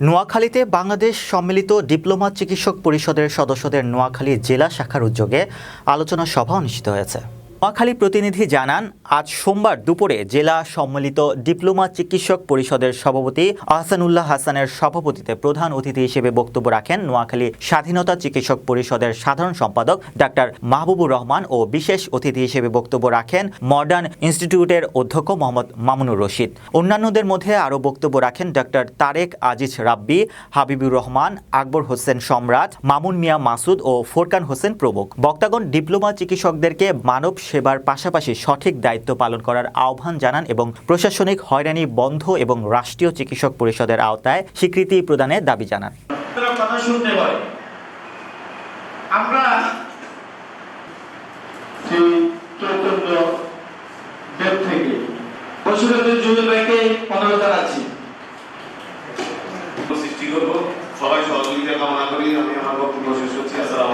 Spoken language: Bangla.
নোয়াখালীতে বাংলাদেশ সম্মিলিত ডিপ্লোমা চিকিৎসক পরিষদের সদস্যদের নোয়াখালী জেলা শাখার উদ্যোগে আলোচনা সভা অনুষ্ঠিত হয়েছে। নোয়াখালী প্রতিনিধি জানান, আজ সোমবার দুপুরে জেলা সম্মিলিত ডিপ্লোমা চিকিৎসক পরিষদের সভাপতি আহসানুল্লাহ হাসানের সভাপতিতে প্রধান অতিথি হিসেবে বক্তব্য রাখেন নোয়াখালী স্বাধীনতা চিকিৎসক পরিষদের সাধারণ সম্পাদক ডাক্তার মাহবুবুর রহমান ও বিশেষ অতিথি হিসেবে বক্তব্য রাখেন মডার্ন ইনস্টিটিউটের অধ্যক্ষ মোহাম্মদ মামুনুর রশিদ। অন্যান্যদের মধ্যে আরও বক্তব্য রাখেন ডক্টর তারেক আজিজ রাব্বি, হাবিবুর রহমান, আকবর হোসেন সম্রাট, মামুন মিয়া মাসুদ ও ফোরকান হোসেন প্রমুখ। বক্তাগণ ডিপ্লোমা চিকিৎসকদেরকে মানব সেবার পাশাপাশি সঠিক দায়িত্ব পালন করার আহ্বান জানান এবং প্রশাসনিক হয়রানি বন্ধ এবং রাষ্ট্রীয় চিকিৎসক পরিষদের আওতায় স্বীকৃতি প্রদানের দাবি জানান। আপনারা কথা শুনতে আমরা থেকে অনুরোধ জানাচ্ছি। সৃষ্টি করব। সবাই সহযোগিতা কামনা করি। আমি আমার বক্তব্য শেষ করছি। আসসালামু